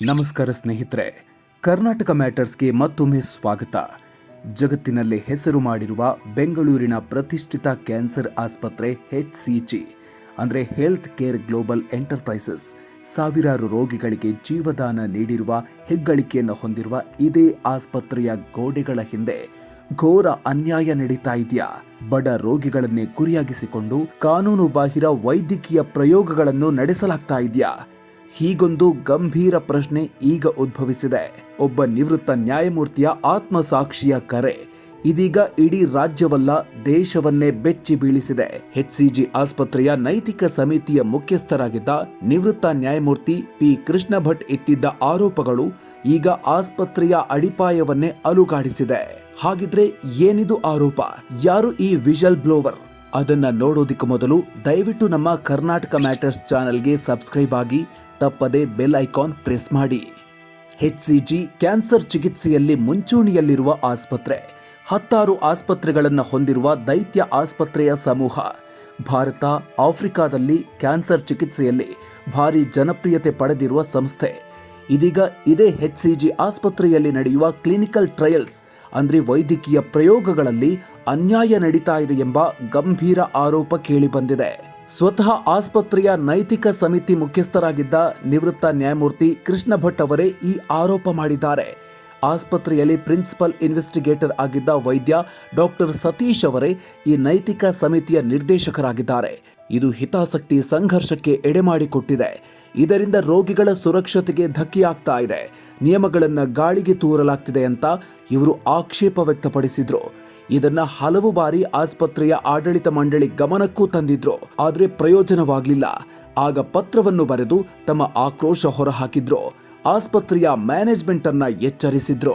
ನಮಸ್ಕಾರ ಸ್ನೇಹಿತರೆ, ಕರ್ನಾಟಕ ಮ್ಯಾಟರ್ಸ್ಗೆ ಮತ್ತೊಮ್ಮೆ ಸ್ವಾಗತ. ಜಗತ್ತಿನಲ್ಲೇ ಹೆಸರು ಮಾಡಿರುವ ಬೆಂಗಳೂರಿನ ಪ್ರತಿಷ್ಠಿತ ಕ್ಯಾನ್ಸರ್ ಆಸ್ಪತ್ರೆ ಹೆಚ್ ಸಿ ಅಂದರೆ ಹೆಲ್ತ್ ಕೇರ್ ಗ್ಲೋಬಲ್ ಎಂಟರ್ಪ್ರೈಸಸ್ ಸಾವಿರಾರು ರೋಗಿಗಳಿಗೆ ಜೀವದಾನ ನೀಡಿರುವ ಹೆಗ್ಗಳಿಕೆಯನ್ನು ಹೊಂದಿರುವ ಇದೇ ಆಸ್ಪತ್ರೆಯ ಗೋಡೆಗಳ ಹಿಂದೆ ಘೋರ ಅನ್ಯಾಯ ನಡೀತಾ ಇದೆಯಾ? ಬಡ ರೋಗಿಗಳನ್ನೇ ಗುರಿಯಾಗಿಸಿಕೊಂಡು ಕಾನೂನು ಬಾಹಿರ ವೈದ್ಯಕೀಯ ಪ್ರಯೋಗಗಳನ್ನು ನಡೆಸಲಾಗ್ತಾ ಇದೆಯಾ? ಹೀಗೊಂದು ಗಂಭೀರ ಪ್ರಶ್ನೆ ಈಗ ಉದ್ಭವಿಸಿದೆ. ಒಬ್ಬ ನಿವೃತ್ತ ನ್ಯಾಯಮೂರ್ತಿಯ ಆತ್ಮಸಾಕ್ಷಿಯ ಕರೆ. ಇದೀಗ ಇಡೀ ರಾಜ್ಯವಲ್ಲ ದೇಶವನ್ನೇ ಬೆಚ್ಚಿ ಬೀಳಿಸಿದೆ. ಎಚ್ಸಿಜಿ ಆಸ್ಪತ್ರೆಯ ನೈತಿಕ ಸಮಿತಿಯ ಮುಖ್ಯಸ್ಥರಾಗಿದ್ದ ನಿವೃತ್ತ ನ್ಯಾಯಮೂರ್ತಿ ಪಿ. ಕೃಷ್ಣ ಭಟ್ ಎತ್ತಿದ್ದ ಆರೋಪಗಳು ಈಗ ಆಸ್ಪತ್ರೆಯ ಅಡಿಪಾಯವನ್ನೇ ಅಲುಗಾಡಿಸಿದೆ. ಹಾಗಿದ್ರೆ ಏನಿದು ಆರೋಪ? ಯಾರು ಈ ವಿಷಲ್ ಬ್ಲೋವರ್? ಅದನ್ನ ನೋಡೋದಿಕ್ಕೂ ಮೊದಲು ದಯವಿಟ್ಟು ನಮ್ಮ ಕರ್ನಾಟಕ ಮ್ಯಾಟರ್ಸ್ ಚಾನೆಲ್ಗೆ ಸಬ್ಸ್ಕ್ರೈಬ್ ಆಗಿ ತಪ್ಪದೆ ಬೆಲ್ ಐಕಾನ್ ಪ್ರೆಸ್ ಮಾಡಿ. ಎಚ್ಸಿಜಿ ಕ್ಯಾನ್ಸರ್ ಚಿಕಿತ್ಸೆಯಲ್ಲಿ ಮುಂಚೂಣಿಯಲ್ಲಿರುವ ಆಸ್ಪತ್ರೆ. ಹತ್ತಾರು ಆಸ್ಪತ್ರೆಗಳನ್ನು ಹೊಂದಿರುವ ದೈತ್ಯ ಆಸ್ಪತ್ರೆಯ ಸಮೂಹ. ಭಾರತ, ಆಫ್ರಿಕಾದಲ್ಲಿ ಕ್ಯಾನ್ಸರ್ ಚಿಕಿತ್ಸೆಯಲ್ಲಿ ಭಾರಿ ಜನಪ್ರಿಯತೆ ಪಡೆದಿರುವ ಸಂಸ್ಥೆ. ಇದೀಗ ಇದೇ ಜಿ ಆಸ್ಪತ್ರೆಯಲ್ಲಿ ನಡೆಯುವ ಕ್ಲಿನಿಕಲ್ ಟ್ರಯಲ್ಸ್ ಅಂದ್ರೆ ವೈದ್ಯಕೀಯ ಪ್ರಯೋಗಗಳಲ್ಲಿ ಅನ್ಯಾಯ ನಡೀತಾ ಇದೆ ಎಂಬ ಗಂಭೀರ ಆರೋಪ ಕೇಳಿಬಂದಿದೆ. ಸ್ವತಃ ಆಸ್ಪತ್ರೆಯ ನೈತಿಕ ಸಮಿತಿ ಮುಖ್ಯಸ್ಥರಾಗಿದ್ದ ನಿವೃತ್ತ ನ್ಯಾಯಮೂರ್ತಿ ಕೃಷ್ಣ ಭಟ್ ಅವರೇ ಈ ಆರೋಪ ಮಾಡಿದ್ದಾರೆ. ಆಸ್ಪತ್ರೆಯಲ್ಲಿ ಪ್ರಿನ್ಸಿಪಲ್ ಇನ್ವೆಸ್ಟಿಗೇಟರ್ ಆಗಿದ್ದ ವೈದ್ಯ ಡಾಕ್ಟರ್ ಸತೀಶ್ ಅವರೇ ಈ ನೈತಿಕ ಸಮಿತಿಯ ನಿರ್ದೇಶಕರಾಗಿದ್ದಾರೆ. ಇದು ಹಿತಾಸಕ್ತಿ ಸಂಘರ್ಷಕ್ಕೆ ಎಡೆಮಾಡಿಕೊಟ್ಟಿದೆ ಇದರಿಂದ ರೋಗಿಗಳ ಸುರಕ್ಷತೆಗೆ ಧಕ್ಕೆಯಾಗ್ತಾ ಇದೆ. ನಿಯಮಗಳನ್ನು ಗಾಳಿಗೆ ತೂರಲಾಗ್ತಿದೆ ಅಂತ ಇವರು ಆಕ್ಷೇಪ ವ್ಯಕ್ತಪಡಿಸಿದ್ರು. ಇದನ್ನ ಹಲವು ಬಾರಿ ಆಸ್ಪತ್ರೆಯ ಆಡಳಿತ ಮಂಡಳಿ ಗಮನಕ್ಕೂ ತಂದಿದ್ರು. ಆದರೆ ಪ್ರಯೋಜನವಾಗಲಿಲ್ಲ. ಆಗ ಪತ್ರವನ್ನು ಬರೆದು ತಮ್ಮ ಆಕ್ರೋಶ ಹೊರಹಾಕಿದ್ರು. ಆಸ್ಪತ್ರೆಯ ಮ್ಯಾನೇಜ್ಮೆಂಟ್ ಅನ್ನ ಎಚ್ಚರಿಸಿದ್ರು.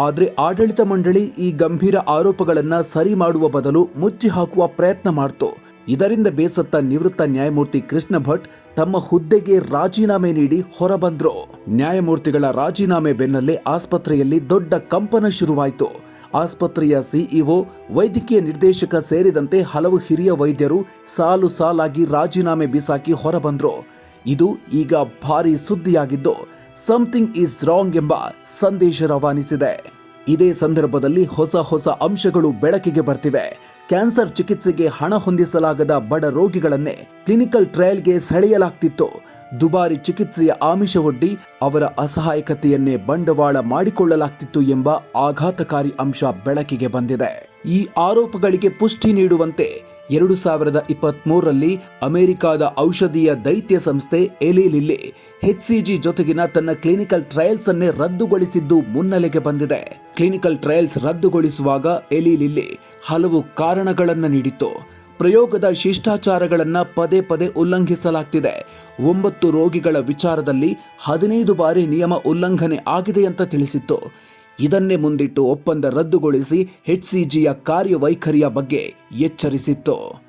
ಆದರೆ ಆಡಳಿತ ಮಂಡಳಿ ಈ ಗಂಭೀರ ಆರೋಪಗಳನ್ನ ಸರಿ ಮಾಡುವ ಬದಲು ಮುಚ್ಚಿ ಹಾಕುವ ಪ್ರಯತ್ನ ಮಾಡ್ತು. ಇದರಿಂದ ಬೇಸತ್ತ ನಿವೃತ್ತ ನ್ಯಾಯಮೂರ್ತಿ ಕೃಷ್ಣ ಭಟ್ ತಮ್ಮ ಹುದ್ದೆಗೆ ರಾಜೀನಾಮೆ ನೀಡಿ ಹೊರಬಂದ್ರು. ನ್ಯಾಯಮೂರ್ತಿಗಳ ರಾಜೀನಾಮೆ ಬೆನ್ನಲ್ಲೇ ಆಸ್ಪತ್ರೆಯಲ್ಲಿ ದೊಡ್ಡ ಕಂಪನ ಶುರುವಾಯಿತು. ಆಸ್ಪತ್ರೆಯ ಸಿಇಒ, ವೈದ್ಯಕೀಯ ನಿರ್ದೇಶಕ ಸೇರಿದಂತೆ ಹಲವು ಹಿರಿಯ ವೈದ್ಯರು ಸಾಲು ಸಾಲಾಗಿ ರಾಜೀನಾಮೆ ಬಿಸಾಕಿ ಹೊರಬಂದ್ರು. ಇದು ಈಗ ಭಾರಿ ಸುದ್ದಿಯಾಗಿದ್ದು ಸಮಥಿಂಗ್ ಈಸ್ ರಾಂಗ್ ಎಂಬ ಸಂದೇಶ ರವಾನಿಸಿದೆ. ಇದೇ ಸಂದರ್ಭದಲ್ಲಿ ಹೊಸ ಹೊಸ ಅಂಶಗಳು ಬೆಳಕಿಗೆ ಬರ್ತಿವೆ. ಕ್ಯಾನ್ಸರ್ ಚಿಕಿತ್ಸೆಗೆ ಹಣ ಹೊಂದಿಸಲಾಗದ ಬಡ ರೋಗಿಗಳನ್ನೇ ಕ್ಲಿನಿಕಲ್ ಟ್ರಯಲ್ಗೆ ಸೆಳೆಯಲಾಗ್ತಿತ್ತು. ದುಬಾರಿ ಚಿಕಿತ್ಸೆಯ ಆಮಿಷವೊಡ್ಡಿ ಅವರ ಅಸಹಾಯಕತೆಯನ್ನೇ ಬಂಡವಾಳ ಮಾಡಿಕೊಳ್ಳಲಾಗ್ತಿತ್ತು ಎಂಬ ಆಘಾತಕಾರಿ ಅಂಶ ಬೆಳಕಿಗೆ ಬಂದಿದೆ. ಈ ಆರೋಪಗಳಿಗೆ ಪುಷ್ಟಿ ನೀಡುವಂತೆ ಎರಡು ಸಾವಿರದ ಇಪ್ಪತ್ತ್ ಮೂರರಲ್ಲಿ ಅಮೆರಿಕಾದ ಔಷಧೀಯ ದೈತ್ಯ ಸಂಸ್ಥೆ ಎಲಿಲಿಲ್ಲಿ ಎಚ್ಸಿಜಿ ಜೊತೆಗಿನ ತನ್ನ ಕ್ಲಿನಿಕಲ್ ಟ್ರಯಲ್ಸ್ ಅನ್ನೇ ರದ್ದುಗೊಳಿಸಿದ್ದು ಮುನ್ನೆಲೆಗೆ ಬಂದಿದೆ. ಕ್ಲಿನಿಕಲ್ ಟ್ರಯಲ್ಸ್ ರದ್ದುಗೊಳಿಸುವಾಗ ಎಲಿಲಿಲ್ಲಿ ಹಲವು ಕಾರಣಗಳನ್ನು ನೀಡಿತ್ತು. ಪ್ರಯೋಗದ ಶಿಷ್ಟಾಚಾರಗಳನ್ನು ಪದೇ ಪದೇ ಉಲ್ಲಂಘಿಸಲಾಗ್ತಿದೆ. ಒಂಬತ್ತು ರೋಗಿಗಳ ವಿಚಾರದಲ್ಲಿ ಹದಿನೈದು ಬಾರಿ ನಿಯಮ ಉಲ್ಲಂಘನೆ ಆಗಿದೆ ಅಂತ ತಿಳಿಸಿತ್ತು. ಇದನ್ನೇ ಮುಂದಿಟ್ಟು ಒಪ್ಪಂದ ರದ್ದುಗೊಳಿಸಿ ಹೆಚ್ಸಿಜಿಯ ಕಾರ್ಯವೈಖರಿಯ ಬಗ್ಗೆ ಎಚ್ಚರಿಸಿತ್ತು.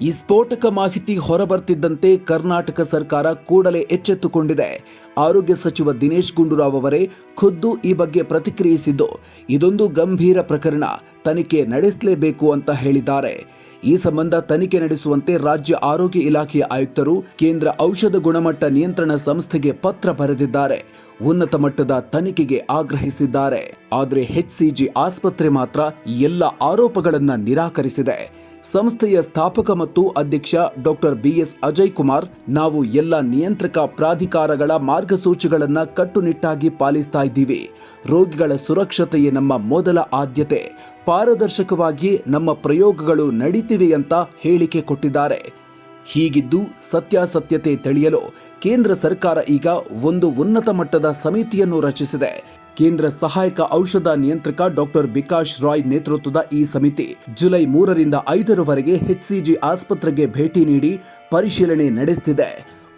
ಈ ಸ್ಫೋಟಕ ಮಾಹಿತಿ ಹೊರಬರ್ತಿದ್ದಂತೆ ಕರ್ನಾಟಕ ಸರ್ಕಾರ ಕೂಡಲೇ ಎಚ್ಚೆತ್ತುಕೊಂಡಿದೆ. ಆರೋಗ್ಯ ಸಚಿವ ದಿನೇಶ್ ಗುಂಡೂರಾವ್ ಅವರೇ ಖುದ್ದು ಈ ಬಗ್ಗೆ ಪ್ರತಿಕ್ರಿಯಿಸಿದ್ದು. ಇದೊಂದು ಗಂಭೀರ ಪ್ರಕರಣ. ತನಿಖೆ ನಡೆಸಲೇಬೇಕು ಅಂತ ಹೇಳಿದ್ದಾರೆ. ಈ ಸಂಬಂಧ ತನಿಖೆ ನಡೆಸುವಂತೆ ರಾಜ್ಯ ಆರೋಗ್ಯ ಇಲಾಖೆಯ ಆಯುಕ್ತರು ಕೇಂದ್ರ ಔಷಧ ಗುಣಮಟ್ಟ ನಿಯಂತ್ರಣ ಸಂಸ್ಥೆಗೆ ಪತ್ರ ಬರೆದಿದ್ದಾರೆ. ಉನ್ನತ ಮಟ್ಟದ ತನಿಖೆಗೆ ಆಗ್ರಹಿಸಿದ್ದಾರೆ. ಆದರೆ ಎಚ್ಸಿಜಿ ಆಸ್ಪತ್ರೆ ಮಾತ್ರ ಎಲ್ಲ ಆರೋಪಗಳನ್ನು ನಿರಾಕರಿಸಿದೆ. ಸಂಸ್ಥೆಯ ಸ್ಥಾಪಕ ಮತ್ತು ಅಧ್ಯಕ್ಷ ಡಾಕ್ಟರ್ ಬಿಎಸ್ ಅಜಯ್ ಕುಮಾರ್, ನಾವು ಎಲ್ಲ ನಿಯಂತ್ರಕ ಪ್ರಾಧಿಕಾರಗಳ ಮಾರ್ಗಸೂಚಿಗಳನ್ನ ಕಟ್ಟುನಿಟ್ಟಾಗಿ ಪಾಲಿಸ್ತಾ ಇದ್ದೀವಿ. ರೋಗಿಗಳ ಸುರಕ್ಷತೆಯೇ ನಮ್ಮ ಮೊದಲ ಆದ್ಯತೆ. ಪಾರದರ್ಶಕವಾಗಿ ನಮ್ಮ ಪ್ರಯೋಗಗಳು ನಡೀತಿವೆ ಅಂತ ಹೇಳಿಕೆ ಕೊಟ್ಟಿದ್ದಾರೆ. ಹೀಗಿದ್ದು ಸತ್ಯಾಸತ್ಯತೆ ತಿಳಿಯಲು ಕೇಂದ್ರ ಸರ್ಕಾರ ಈಗ ಒಂದು ಉನ್ನತ ಮಟ್ಟದ ಸಮಿತಿಯನ್ನು ರಚಿಸಿದೆ. ಕೇಂದ್ರ ಸಹಾಯಕ ಔಷಧ ನಿಯಂತ್ರಕ ಡಾಕ್ಟರ್ ಬಿಕಾಶ್ ರಾಯ್ ನೇತೃತ್ವದ ಈ ಸಮಿತಿ ಜುಲೈ ಮೂರರಿಂದ ಐದರವರೆಗೆ ಎಚ್ಸಿಜಿ ಆಸ್ಪತ್ರೆಗೆ ಭೇಟಿ ನೀಡಿ ಪರಿಶೀಲನೆ ನಡೆಸುತ್ತಿದೆ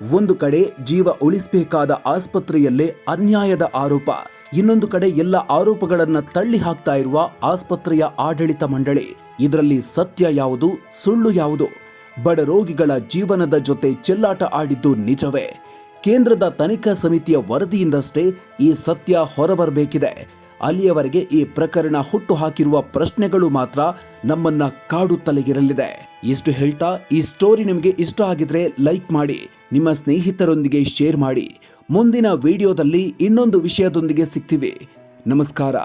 ಒಂದು ಕಡೆ ಜೀವ ಉಳಿಸಬೇಕಾದ ಆಸ್ಪತ್ರೆಯಲ್ಲೇ ಅನ್ಯಾಯದ ಆರೋಪ, ಇನ್ನೊಂದು ಕಡೆ ಎಲ್ಲ ಆರೋಪಗಳನ್ನ ತಳ್ಳಿ ಹಾಕ್ತಾ ಇರುವ ಆಸ್ಪತ್ರೆಯ ಆಡಳಿತ ಮಂಡಳಿ. ಇದರಲ್ಲಿ ಸತ್ಯ ಯಾವುದು, ಸುಳ್ಳು ಯಾವುದು? ಬಡ ರೋಗಿಗಳ ಜೀವನದ ಜೊತೆ ಚೆಲ್ಲಾಟ ಆಡಿದ್ದು ನಿಜವೇ? ಕೇಂದ್ರದ ತನಿಖಾ ಸಮಿತಿಯ ವರದಿಯಿಂದಷ್ಟೇ ಈ ಸತ್ಯ ಹೊರಬರಬೇಕಿದೆ. ಅಲ್ಲಿಯವರೆಗೆ ಈ ಪ್ರಕರಣ ಹುಟ್ಟು ಹಾಕಿರುವ ಪ್ರಶ್ನೆಗಳು ಮಾತ್ರ ನಮ್ಮನ್ನ ಕಾಡುತ್ತಲೇ ಇಷ್ಟು ಹೇಳ್ತಾ ಈ ಸ್ಟೋರಿ ನಿಮಗೆ ಇಷ್ಟ ಆಗಿದ್ರೆ ಲೈಕ್ ಮಾಡಿ, ನಿಮ್ಮ ಸ್ನೇಹಿತರೊಂದಿಗೆ ಶೇರ್ ಮಾಡಿ. ಮುಂದಿನ ವಿಡಿಯೋದಲ್ಲಿ ಇನ್ನೊಂದು ವಿಷಯದೊಂದಿಗೆ ಸಿಗ್ತೀವಿ. ನಮಸ್ಕಾರ.